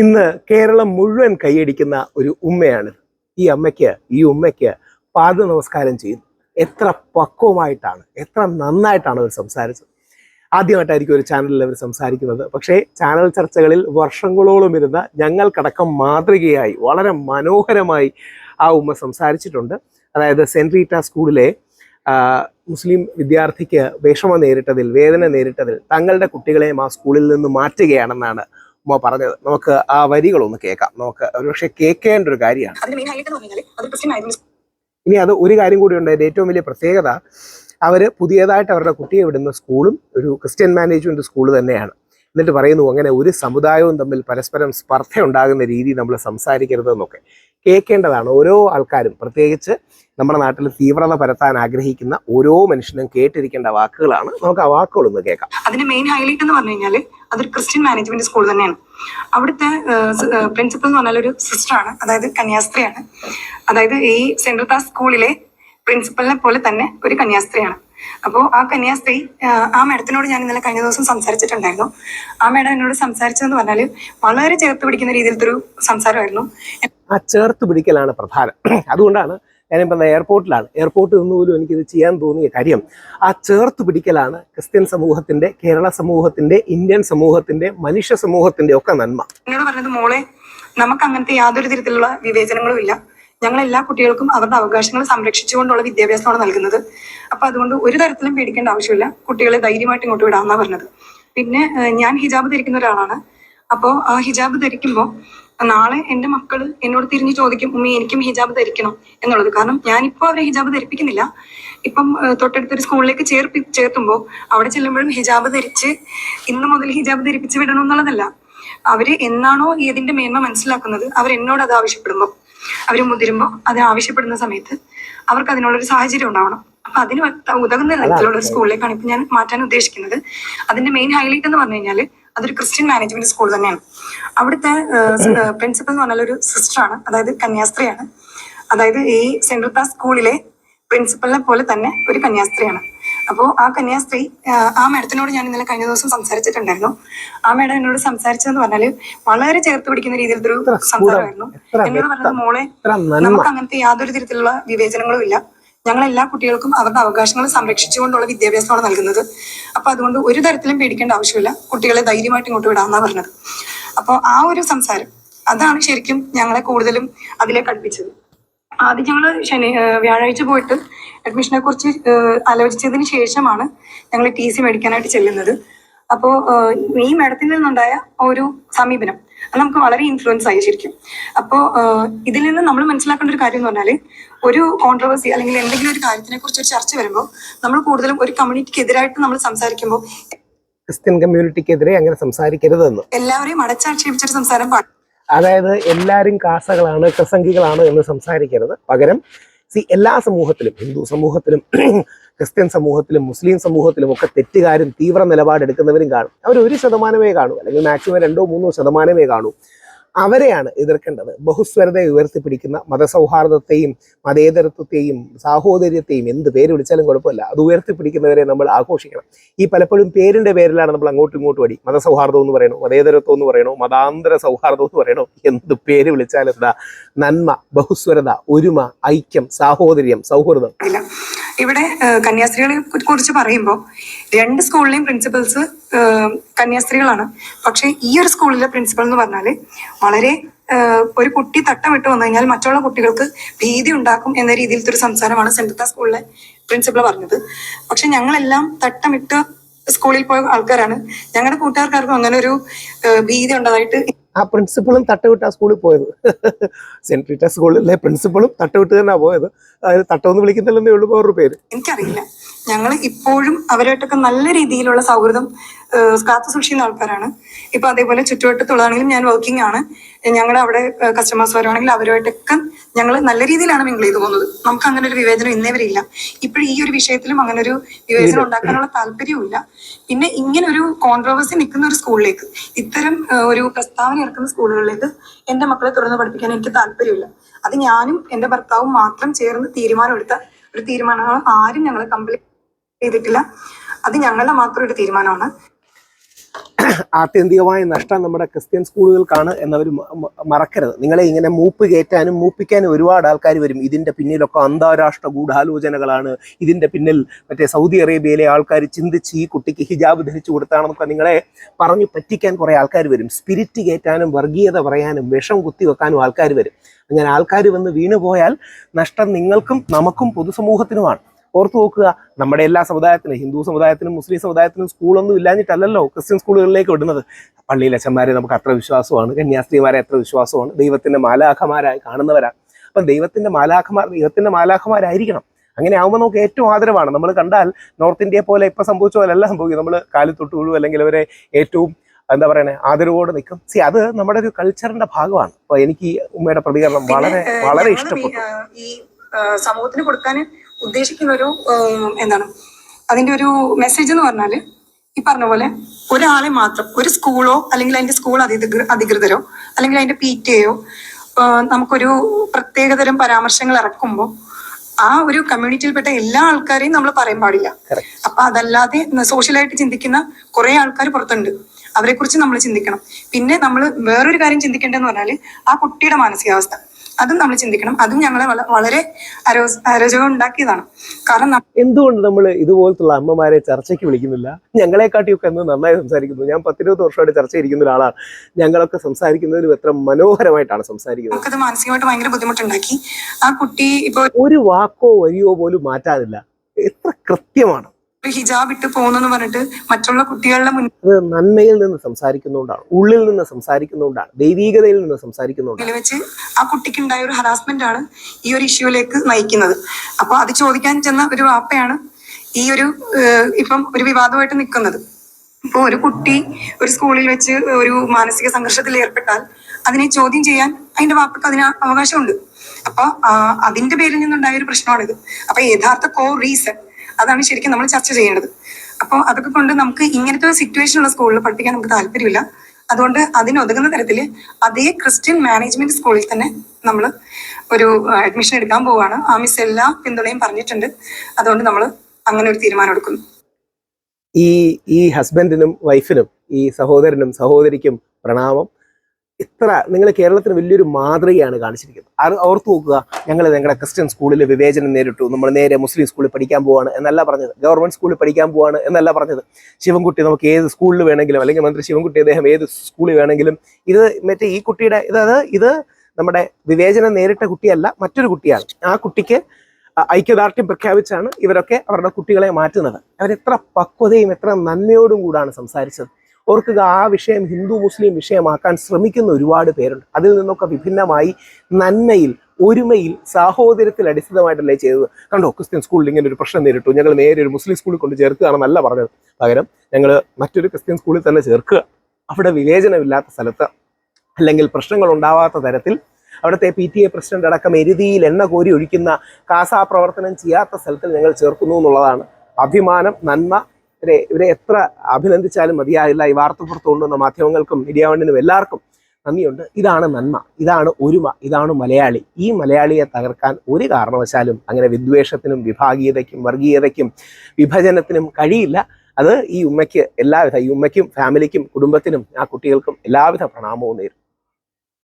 ഇന്ന് കേരളം മുഴുവൻ കൈയടിക്കുന്ന ഒരു ഉമ്മയാണ്. ഈ അമ്മയ്ക്ക് ഈ ഉമ്മയ്ക്ക് പാദ നമസ്കാരം ചെയ്യുന്നു. എത്ര പക്വമായിട്ടാണ് എത്ര നന്നായിട്ടാണ് അവർ സംസാരിച്ചത്. ആദ്യമായിട്ടായിരിക്കും ഒരു ചാനലിൽ അവർ സംസാരിക്കുന്നത്. പക്ഷേ ചാനൽ ചർച്ചകളിൽ വർഷങ്ങളോളം ഇരുന്ന ഞങ്ങൾക്കടക്കം മാതൃകയായി വളരെ മനോഹരമായി ആ ഉമ്മ സംസാരിച്ചിട്ടുണ്ട്. അതായത് സെന്റ് റീറ്റ സ്കൂളിലെ മുസ്ലിം വിദ്യാർത്ഥിക്ക് വിഷമം നേരിട്ടതിൽ വേദന നേരിട്ടതിൽ തങ്ങളുടെ കുട്ടികളെയും ആ സ്കൂളിൽ നിന്ന് മാറ്റുകയാണെന്നാണ് പറഞ്ഞത്. നമുക്ക് ആ വരികളൊന്ന് കേൾക്കാം. നമുക്ക് ഒരുപക്ഷെ കേൾക്കേണ്ട ഒരു കാര്യമാണ് ഇനി അത് ഒരു കാര്യം കൂടി ഉണ്ട്. അതിന്റെ ഏറ്റവും വലിയ പ്രത്യേകത അവർ പുതിയതായിട്ട് അവരുടെ കുട്ടിയെ വിടുന്ന സ്കൂളും ഒരു ക്രിസ്ത്യൻ മാനേജ്മെന്റ് സ്കൂൾ തന്നെയാണ്. എന്നിട്ട് പറയുന്നു അങ്ങനെ ഒരു സമുദായവും തമ്മിൽ പരസ്പരം സ്പർദ്ധ ഉണ്ടാകുന്ന രീതി നമ്മൾ സംസാരിക്കരുതെന്നൊക്കെ കേൾക്കേണ്ടതാണ്. ഓരോ ആൾക്കാരും പ്രത്യേകിച്ച് നമ്മുടെ നാട്ടിൽ തീവ്രത പരത്താൻ ആഗ്രഹിക്കുന്ന ഓരോ മനുഷ്യനും കേട്ടിരിക്കേണ്ട വാക്കുകളാണ്. നമുക്ക് ആ വാക്കുകളൊന്ന് കേൾക്കാം. അതിന് മെയിൻ ഹൈലൈറ്റ് എന്ന് പറഞ്ഞു കഴിഞ്ഞാൽ അതൊരു ക്രിസ്ത്യൻ മാനേജ്മെന്റ് സ്കൂൾ തന്നെയാണ്. അവിടുത്തെ പ്രിൻസിപ്പൽ എന്ന് പറഞ്ഞാൽ ഒരു സിസ്റ്ററാണ് അതായത് കന്യാസ്ത്രീയാണ്. അതായത് ഈ സെൻട്രൽ ക്ലാസ് സ്കൂളിലെ പ്രിൻസിപ്പലിനെ പോലെ തന്നെ ഒരു കന്യാസ്ത്രീയാണ്. അപ്പോൾ ആ കന്യാസ്ത്രീ ആ മേഡത്തിനോട് ഞാൻ ഇന്നലെ കഴിഞ്ഞ ദിവസം സംസാരിച്ചിട്ടുണ്ടായിരുന്നു. ആ മേഡം എന്നോട് സംസാരിച്ചതെന്ന് പറഞ്ഞാൽ വളരെ ചേർത്ത് പിടിക്കുന്ന രീതിയിലത്തെ ഒരു സംസാരമായിരുന്നു. ആ ചേർത്ത് പിടിക്കലാണ് പ്രധാനം. അതുകൊണ്ടാണ് ഞാനിപ്പോൾ എയർപോർട്ടിലാണ് എയർപോർട്ടിൽ നിന്ന് പോലും എനിക്കിത് ചെയ്യാൻ തോന്നിയ കാര്യം ആ ചേർത്ത് പിടിക്കലാണ് ക്രിസ്ത്യൻ സമൂഹത്തിന്റെ കേരള സമൂഹത്തിന്റെ ഇന്ത്യൻ സമൂഹത്തിന്റെ മനുഷ്യ സമൂഹത്തിന്റെ ഒക്കെ നന്മ. എന്നോട് പറഞ്ഞത് മോളെ നമുക്ക് അങ്ങനത്തെ യാതൊരു തരത്തിലുള്ള വിവേചനങ്ങളും ഇല്ല. ഞങ്ങൾ എല്ലാ കുട്ടികൾക്കും അവരുടെ അവകാശങ്ങൾ സംരക്ഷിച്ചുകൊണ്ടുള്ള വിദ്യാഭ്യാസമാണ് നൽകുന്നത്. അപ്പൊ അതുകൊണ്ട് ഒരു തരത്തിലും പേടിക്കേണ്ട ആവശ്യമില്ല. കുട്ടികളെ ധൈര്യമായിട്ട് ഇങ്ങോട്ട് വിടാമെന്നാണ് പറഞ്ഞത്. പിന്നെ ഞാൻ ഹിജാബ് ധരിക്കുന്ന ഒരാളാണ്. അപ്പോൾ ആ ഹിജാബ് ധരിക്കുമ്പോൾ നാളെ എന്റെ മക്കൾ എന്നോട് തിരിഞ്ഞു ചോദിക്കും ഉമ്മി എനിക്കും ഹിജാബ് ധരിക്കണം എന്നുള്ളത്. കാരണം ഞാനിപ്പോ അവരെ ഹിജാബ് ധരിപ്പിക്കുന്നില്ല. ഇപ്പം തൊട്ടടുത്തൊരു സ്കൂളിലേക്ക് ചേർപ്പി ചേർത്തുമ്പോൾ അവിടെ ചെല്ലുമ്പോഴും ഹിജാബ് ധരിച്ച് ഇന്ന് മുതൽ ഹിജാബ് ധരിപ്പിച്ച് വിടണം എന്നുള്ളതല്ല. അവർ എന്നാണോ ഏതിന്റെ മേന്മ മനസ്സിലാക്കുന്നത് അവർ എന്നോട് അത് ആവശ്യപ്പെടുമ്പോൾ അവർ മുതിരുമ്പോൾ അത് ആവശ്യപ്പെടുന്ന സമയത്ത് അവർക്ക് അതിനുള്ളൊരു സാഹചര്യം ഉണ്ടാവണം. അപ്പൊ അതിന് ഉതകുന്ന തരത്തിലുള്ള ഒരു സ്കൂളിലേക്കാണ് ഇപ്പൊ ഞാൻ മാറ്റാൻ ഉദ്ദേശിക്കുന്നത്. അതിന്റെ മെയിൻ ഹൈലൈറ്റ് എന്ന് പറഞ്ഞു കഴിഞ്ഞാൽ അതൊരു ക്രിസ്ത്യൻ മാനേജ്മെന്റ് സ്കൂൾ തന്നെയാണ്. അവിടുത്തെ പ്രിൻസിപ്പൽ എന്ന് പറഞ്ഞാൽ ഒരു സിസ്റ്ററാണ്. അതായത് കന്യാസ്ത്രീയാണ്. അതായത് ഈ സെൻട്രൽ ക്ലാസ് സ്കൂളിലെ പ്രിൻസിപ്പലിനെ പോലെ തന്നെ ഒരു കന്യാസ്ത്രീയാണ്. അപ്പോൾ ആ കന്യാസ്ത്രീ ആ, മേഡത്തിനോട് ഞാൻ ഇന്നലെ കഴിഞ്ഞ ദിവസം സംസാരിച്ചിട്ടുണ്ടായിരുന്നു. ആ മേഡം എന്നോട് സംസാരിച്ചതെന്ന് പറഞ്ഞാൽ വളരെ ചേർത്ത് പിടിക്കുന്ന രീതിയിലത്തെ ഒരു സംസാരമായിരുന്നു. എന്നോട് പറഞ്ഞത് മോളെ നമുക്ക് അങ്ങനത്തെ യാതൊരു തരത്തിലുള്ള വിവേചനങ്ങളും ഇല്ല. ഞങ്ങൾ എല്ലാ കുട്ടികൾക്കും അവരുടെ അവകാശങ്ങൾ സംരക്ഷിച്ചുകൊണ്ടുള്ള വിദ്യാഭ്യാസമാണ് നൽകുന്നത്. അപ്പൊ അതുകൊണ്ട് ഒരു തരത്തിലും പേടിക്കേണ്ട ആവശ്യമില്ല. കുട്ടികളെ ധൈര്യമായിട്ട് ഇങ്ങോട്ട് വിടാമെന്നാ പറഞ്ഞത്. അപ്പോൾ ആ ഒരു സംസാരം അതാണ് ശരിക്കും ഞങ്ങളെ കൂടുതലും അതിലേക്ക് അടുപ്പിച്ചത്. ആദ്യം ഞങ്ങൾ ശനി വ്യാഴാഴ്ച പോയിട്ട് അഡ്മിഷനെ കുറിച്ച് ആലോചിച്ചതിന് ശേഷമാണ് ഞങ്ങൾ ടി സി മേടിക്കാനായിട്ട് ചെല്ലുന്നത്. അപ്പോൾ ഈ മേഡത്തിൽ നിന്നുണ്ടായ ഒരു സമീപനം. അത് നമുക്ക് വളരെ ഇൻഫ്ലുവൻസ് ആയി ശരിക്കും. അപ്പോൾ ഇതിൽ നിന്ന് നമ്മൾ മനസ്സിലാക്കേണ്ട ഒരു കാര്യം എന്ന് പറഞ്ഞാൽ ഒരു കോൺട്രവേഴ്സി അല്ലെങ്കിൽ എന്തെങ്കിലും ഒരു കാര്യത്തിനെ കുറിച്ച് ഒരു ചർച്ച വരുമ്പോൾ നമ്മൾ കൂടുതലും ഒരു കമ്മ്യൂണിറ്റിക്ക് എതിരായിട്ട് നമ്മൾ സംസാരിക്കുമ്പോൾ ക്രിസ്ത്യൻ കമ്മ്യൂണിറ്റിക്കെതിരെ അങ്ങനെ സംസാരിക്കരുതെന്ന്. എല്ലാവരെയും അടച്ചാക്ഷേപിച്ചൊരു സംസാരം പാടില്ല അതായത് എല്ലാവരും കാസകളാണ് പ്രസംഗികളാണ് എന്ന് സംസാരിക്കരുത്. പകരം സി എല്ലാ സമൂഹത്തിലും ഹിന്ദു സമൂഹത്തിലും ക്രിസ്ത്യൻ സമൂഹത്തിലും മുസ്ലിം സമൂഹത്തിലും ഒക്കെ തെറ്റുകാരും തീവ്ര നിലപാടെടുക്കുന്നവരും കാണും. അവർ ഒരു ശതമാനമേ കാണൂ അല്ലെങ്കിൽ മാക്സിമം രണ്ടോ മൂന്നോ ശതമാനമേ കാണൂ. അവരെയാണ് എതിർക്കേണ്ടത്. ബഹുസ്വരതയെ ഉയർത്തിപ്പിടിക്കുന്ന മതസൗഹാർദ്ദത്തെയും മതേതരത്വത്തെയും സാഹോദര്യത്തെയും എന്ത് പേര് വിളിച്ചാലും കുഴപ്പമില്ല. അത് ഉയർത്തിപ്പിടിക്കുന്നവരെ നമ്മൾ ആഘോഷിക്കണം. ഈ പലപ്പോഴും പേരിന്റെ പേരിലാണ് നമ്മൾ അങ്ങോട്ടും ഇങ്ങോട്ടും അടി. മതസൗഹാർദ്ദം എന്ന് പറയണോ മതേതരത്വം എന്ന് പറയണോ മതാന്തര സൗഹാർദ്ദം എന്ന് പറയണോ എന്ത് പേര് വിളിച്ചാലും എന്താ? നന്മ ബഹുസ്വരത ഒരുമ ഐക്യം സാഹോദര്യം സൗഹൃദം. ഇവിടെ കന്യാസ്ത്രീകളെ കുറിച്ച് പറയുമ്പോൾ രണ്ട് സ്കൂളിലെയും പ്രിൻസിപ്പൽസ് കന്യാസ്ത്രീകളാണ്. പക്ഷെ ഈ ഒരു സ്കൂളിലെ പ്രിൻസിപ്പൽ എന്ന് പറഞ്ഞാൽ വളരെ ഒരു കുട്ടി തട്ടം വിട്ട് വന്നു കഴിഞ്ഞാൽ മറ്റുള്ള കുട്ടികൾക്ക് ഭീതി ഉണ്ടാക്കും എന്ന രീതിയിലത്തെ ഒരു സംസാരമാണ് സെൻട്രൽ സ്കൂളിലെ പ്രിൻസിപ്പൾ പറഞ്ഞത്. പക്ഷെ ഞങ്ങളെല്ലാം തട്ടമിട്ട് സ്കൂളിൽ പോയ ആൾക്കാരാണ്. ഞങ്ങളുടെ കൂട്ടുകാർക്കാർക്കും അങ്ങനെ ഒരു ഭീതി ഉണ്ടായിട്ട് ആ പ്രിൻസിപ്പളും തട്ടുവിട്ട സ്കൂളിൽ പോയത്. സെന്റ് പീറ്റേഴ്സ് സ്കൂളിലെ പ്രിൻസിപ്പളും തട്ടുവിട്ട് തന്നെ പോയത്. അതായത് തട്ടമെന്ന് വിളിക്കുന്നില്ലെന്നേ ഉള്ളൂ വേറൊരു പേര്. എനിക്കറിയില്ല. ഞങ്ങൾ ഇപ്പോഴും അവരായിട്ടൊക്കെ നല്ല രീതിയിലുള്ള സൗഹൃദം കാത്തു സൂക്ഷിക്കുന്ന ആൾക്കാരാണ്. ഇപ്പൊ അതേപോലെ ചുറ്റുവട്ടത്തുള്ളതാണെങ്കിലും ഞാൻ വർക്കിംഗ് ആണ്. ഞങ്ങളുടെ അവിടെ കസ്റ്റമേഴ്സ് വരുവാണെങ്കിൽ അവരുമായിട്ടൊക്കെ ഞങ്ങൾ നല്ല രീതിയിലാണ് മിങ്കിൾ ചെയ്തു പോകുന്നത്. നമുക്ക് അങ്ങനെ ഒരു വിവേചനം ഇന്നേ വരെയില്ല ഇപ്പോഴും ഈ ഒരു വിഷയത്തിലും അങ്ങനെ ഒരു വിവേചനം ഉണ്ടാക്കാനുള്ള താല്പര്യവുമില്ല. പിന്നെ ഇങ്ങനെ ഒരു കോൺട്രവേഴ്സി നിൽക്കുന്ന ഒരു സ്കൂളിലേക്ക് ഇത്തരം ഒരു പ്രസ്താവന ഇറക്കുന്ന സ്കൂളുകളിലേക്ക് എന്റെ മക്കളെ തുറന്ന് പഠിപ്പിക്കാൻ എനിക്ക് താല്പര്യമില്ല. അത് ഞാനും എന്റെ ഭർത്താവും മാത്രം ചേർന്ന് തീരുമാനമെടുത്ത ഒരു തീരുമാനങ്ങൾ ആരും ഞങ്ങൾ കംപ്ലീറ്റ് ചെയ്തിട്ടില്ല. അത് ഞങ്ങളുടെ മാത്രം ഒരു തീരുമാനമാണ്. ആത്യന്തികമായ നഷ്ടം നമ്മുടെ ക്രിസ്ത്യൻ സ്കൂളുകൾക്കാണ് എന്നവർ മറക്കരുത്. നിങ്ങളെ ഇങ്ങനെ മൂപ്പ് കയറ്റാനും മൂപ്പിക്കാനും ഒരുപാട് ആൾക്കാർ വരും. ഇതിന്റെ പിന്നിലൊക്കെ അന്താരാഷ്ട്ര ഗൂഢാലോചനകളാണ്. ഇതിന്റെ പിന്നിൽ മറ്റേ സൗദി അറേബ്യയിലെ ആൾക്കാർ ചിന്തിച്ച് ഈ കുട്ടിക്ക് ഹിജാബ് ധരിച്ചു കൊടുത്താണെന്നൊക്കെ നിങ്ങളെ പറഞ്ഞു പറ്റിക്കാൻ കുറേ ആൾക്കാർ വരും. സ്പിരിറ്റ് കയറ്റാനും വർഗീയത പറയാനും വിഷം കുത്തി വെക്കാനും ആൾക്കാർ വരും. അങ്ങനെ ആൾക്കാർ വന്ന് വീണുപോയാൽ നഷ്ടം നിങ്ങൾക്കും നമുക്കും പൊതുസമൂഹത്തിനുമാണ്. ഓർത്തു നോക്കുക. നമ്മുടെ എല്ലാ സമുദായത്തിനും ഹിന്ദു സമുദായത്തിനും മുസ്ലിം സമുദായത്തിനും സ്കൂളൊന്നും ഇല്ലാഞ്ഞിട്ടല്ലല്ലോ ക്രിസ്ത്യൻ സ്കൂളുകളിലേക്ക് വിടുന്നത്. പള്ളിയിലെ അച്ഛന്മാരെ നമുക്ക് അത്ര വിശ്വാസമാണ് കന്യാസ്ത്രീമാരെ അത്ര വിശ്വാസമാണ്. ദൈവത്തിന്റെ മാലാഖമാരായി കാണുന്നവരാണ് അപ്പം ദൈവത്തിന്റെ മാലാഖമാർ ദൈവത്തിന്റെ മാലാഖമാരായിരിക്കണം. അങ്ങനെ ആകുമ്പോൾ നമുക്ക് ഏറ്റവും ആദരവാണ്. നമ്മൾ കണ്ടാൽ നോർത്ത് ഇന്ത്യയെ പോലെ ഇപ്പൊ സംഭവിച്ച പോലെ എല്ലാം സംഭവിക്കും നമ്മൾ കാലിൽ തൊട്ട് വീഴും അല്ലെങ്കിൽ അവരെ ഏറ്റവും എന്താ പറയണേ ആദരവോടെ നിൽക്കും. സി അത് നമ്മുടെ ഒരു കൾച്ചറിന്റെ ഭാഗമാണ്. അപ്പൊ എനിക്ക് ഈ ഉമ്മയുടെ പ്രതികരണം വളരെ വളരെ ഇഷ്ടപ്പെട്ടു. ഈ സമൂഹത്തിന് കൊടുക്കാൻ ഉദ്ദേശിക്കുന്ന ഒരു എന്താണ് അതിന്റെ ഒരു മെസ്സേജ് എന്ന് പറഞ്ഞാൽ ഈ പറഞ്ഞ പോലെ ഒരാളെ മാത്രം ഒരു സ്കൂളോ അല്ലെങ്കിൽ അതിന്റെ സ്കൂൾ അധികൃ അധികൃതരോ അല്ലെങ്കിൽ അതിന്റെ പി ടി എയോ നമുക്കൊരു പ്രത്യേകതരം പരാമർശങ്ങൾ ഇറക്കുമ്പോൾ ആ ഒരു കമ്മ്യൂണിറ്റിയിൽപ്പെട്ട എല്ലാ ആൾക്കാരെയും നമ്മൾ പറയാൻ പാടില്ല. അപ്പൊ അതല്ലാതെ സോഷ്യലായിട്ട് ചിന്തിക്കുന്ന കുറെ ആൾക്കാർ പുറത്തുണ്ട്. അവരെ കുറിച്ച് നമ്മൾ ചിന്തിക്കണം. പിന്നെ നമ്മൾ വേറൊരു കാര്യം ചിന്തിക്കേണ്ടതെന്ന് പറഞ്ഞാൽ ആ കുട്ടിയുടെ മാനസികാവസ്ഥ. അതും നമ്മൾ ചിന്തിക്കണം. അതും ഞങ്ങളെ വളരെ അരോ അരോചകം ഉണ്ടാക്കിയതാണ്. കാരണം എന്തുകൊണ്ട് നമ്മൾ ഇതുപോലത്തുള്ള അമ്മമാരെ ചർച്ചയ്ക്ക് വിളിക്കുന്നില്ല? ഞങ്ങളെക്കാട്ടിയൊക്കെ എന്ന് നന്നായി സംസാരിക്കുന്നു. ഞാൻ പത്തിരുപത് വർഷമായിട്ട് ചർച്ച ഇരിക്കുന്ന ഒരാളാണ്. ഞങ്ങളൊക്കെ സംസാരിക്കുന്നതിലും എത്ര മനോഹരമായിട്ടാണ് സംസാരിക്കുന്നത്. നമുക്കത് മാനസികമായിട്ട് ഭയങ്കര ബുദ്ധിമുട്ടുണ്ടാക്കി. ആ കുട്ടി ഇപ്പൊ ഒരു വാക്കോ വരിയോ പോലും മാറ്റാനില്ല എത്ര കൃത്യമാണ്. ഹിജാബ് ഇട്ട് പോകുന്നെന്ന് പറഞ്ഞിട്ട് മറ്റുള്ള കുട്ടികളുടെ മുന്നിൽ നന്മയിൽ നിന്ന് സംസാരിക്കുന്നതുകൊണ്ടാണ് ഉള്ളിൽ നിന്ന് സംസാരിക്കുന്നതുകൊണ്ടാണ് ദൈവീകതയിൽ നിന്ന് സംസാരിക്കുന്നതുകൊണ്ടാണ് വെച്ച് ആ കുട്ടിക്ക് ഉണ്ടായ ഒരു ഹറാസ്മെന്റ് ആണ് ഈ ഒരു ഇഷ്യൂലേക്ക് നയിക്കുന്നത്. അപ്പൊ അത് ചോദിക്കാൻ ചെന്ന ഒരു വാപ്പയാണ് ഈ ഒരു ഇപ്പം ഒരു വിവാദമായിട്ട് നിൽക്കുന്നത്. ഇപ്പൊ ഒരു കുട്ടി ഒരു സ്കൂളിൽ വെച്ച് ഒരു മാനസിക സംഘർഷത്തിൽ ഏർപ്പെട്ടാൽ അതിനെ ചോദ്യം ചെയ്യാൻ അതിന്റെ വാപ്പക്ക് അതിന് അവകാശമുണ്ട്. അപ്പൊ അതിന്റെ പേരിൽ നിന്നുണ്ടായ ഒരു പ്രശ്നമാണിത്. അപ്പൊ യഥാർത്ഥ കോ റീസൺ അതാണ് ശരിക്കും നമ്മൾ ചർച്ച ചെയ്യേണ്ടത്. അപ്പോൾ അതൊക്കെ കൊണ്ട് നമുക്ക് ഇങ്ങനത്തെ ഒരു സിറ്റുവേഷൻ ഉള്ള സ്കൂളിൽ പഠിപ്പിക്കാൻ നമുക്ക് താല്പര്യമില്ല. അതുകൊണ്ട് അതിനൊതുങ്ങുന്ന തരത്തിൽ അതേ ക്രിസ്ത്യൻ മാനേജ്മെന്റ് സ്കൂളിൽ തന്നെ നമ്മൾ ഒരു അഡ്മിഷൻ എടുക്കാൻ പോവുകയാണ് ആ മിസ് എല്ലാ പിന്തുണയും പറഞ്ഞിട്ടുണ്ട്. അതുകൊണ്ട് നമ്മൾ അങ്ങനെ ഒരു തീരുമാനം എടുക്കുന്നു. ഈ ഈ ഹസ്ബൻഡിനും വൈഫിനും ഈ സഹോദരനും സഹോദരിക്കും പ്രണാമം. ഇത്ര നിങ്ങൾ കേരളത്തിന് വലിയൊരു മാതൃകയാണ് കാണിച്ചിരിക്കുന്നത്. അത് ഓർത്ത് നോക്കുക ഞങ്ങൾ ഞങ്ങളുടെ ക്രിസ്ത്യൻ സ്കൂളിൽ വിവേചനം നേരിട്ടു. നമ്മൾ നേരെ മുസ്ലിം സ്കൂളിൽ പഠിക്കാൻ പോവാണ് എന്നല്ല പറഞ്ഞത്. ഗവൺമെന്റ് സ്കൂളിൽ പഠിക്കാൻ പോവാണ് എന്നല്ല പറഞ്ഞത്. ശിവൻകുട്ടി നമുക്ക് ഏത് സ്കൂളിൽ വേണമെങ്കിലും അല്ലെങ്കിൽ മന്ത്രി ശിവൻകുട്ടി അദ്ദേഹം ഏത് സ്കൂളിൽ വേണമെങ്കിലും ഇത് മറ്റേ ഈ കുട്ടിയുടെ ഇത് ഇത് നമ്മുടെ വിവേചനം നേരിട്ട കുട്ടിയല്ല മറ്റൊരു കുട്ടിയാണ്. ആ കുട്ടിക്ക് ഐക്യദാർഢ്യം പ്രഖ്യാപിച്ചാണ് ഇവരൊക്കെ അവരുടെ കുട്ടികളെ മാറ്റുന്നത്. അവരെത്ര പക്വതയും എത്ര നന്മയോടും കൂടാണ് സംസാരിച്ചത്. ഓർക്കുക ആ വിഷയം ഹിന്ദു മുസ്ലിം വിഷയമാക്കാൻ ശ്രമിക്കുന്ന ഒരുപാട് പേരുണ്ട്. അതിൽ നിന്നൊക്കെ വിഭിന്നമായി നന്മയിൽ ഒരുമയിൽ സാഹോദര്യത്തിൽ അടിസ്ഥിതമായിട്ടല്ലേ ചെയ്തത്. കണ്ടോ ക്രിസ്ത്യൻ സ്കൂളിൽ ഇങ്ങനെ ഒരു പ്രശ്നം നേരിട്ടു. ഞങ്ങൾ നേരെ ഒരു മുസ്ലിം സ്കൂളിൽ കൊണ്ട് ചേർക്കുകയാണെന്നല്ല പറഞ്ഞത്. പകരം ഞങ്ങൾ മറ്റൊരു ക്രിസ്ത്യൻ സ്കൂളിൽ തന്നെ ചേർക്കുക. അവിടെ വിവേചനമില്ലാത്ത സ്ഥലത്ത് അല്ലെങ്കിൽ പ്രശ്നങ്ങൾ ഉണ്ടാവാത്ത തരത്തിൽ അവിടുത്തെ പി ടി എ പ്രസിഡന്റ് അടക്കം എരുതിയിൽ എണ്ണ കോരി ഒഴിക്കുന്ന കാസാ പ്രവർത്തനം ചെയ്യാത്ത സ്ഥലത്തിൽ ഞങ്ങൾ ചേർക്കുന്നു എന്നുള്ളതാണ്. അഭിമാനം നന്മ ഇവരെ ഇവരെ എത്ര അഭിനന്ദിച്ചാലും മതിയായില്ല. ഈ വാർത്ത പുറത്തു കൊണ്ടുവന്ന മാധ്യമങ്ങൾക്കും മീഡിയ വണ്ണിനും എല്ലാവർക്കും നന്ദിയുണ്ട്. ഇതാണ് നന്മ ഇതാണ് ഒരുമ ഇതാണ് മലയാളി. ഈ മലയാളിയെ തകർക്കാൻ ഒരു കാരണവശാലും അങ്ങനെ വിദ്വേഷത്തിനും വിഭാഗീയതയ്ക്കും വർഗീയതയ്ക്കും വിഭജനത്തിനും കഴിയില്ല. അത് ഈ ഉമ്മയ്ക്ക് എല്ലാവിധ ഈ ഉമ്മയ്ക്കും ഫാമിലിക്കും കുടുംബത്തിനും ആ കുട്ടികൾക്കും എല്ലാവിധ പ്രണാമവും നേരും.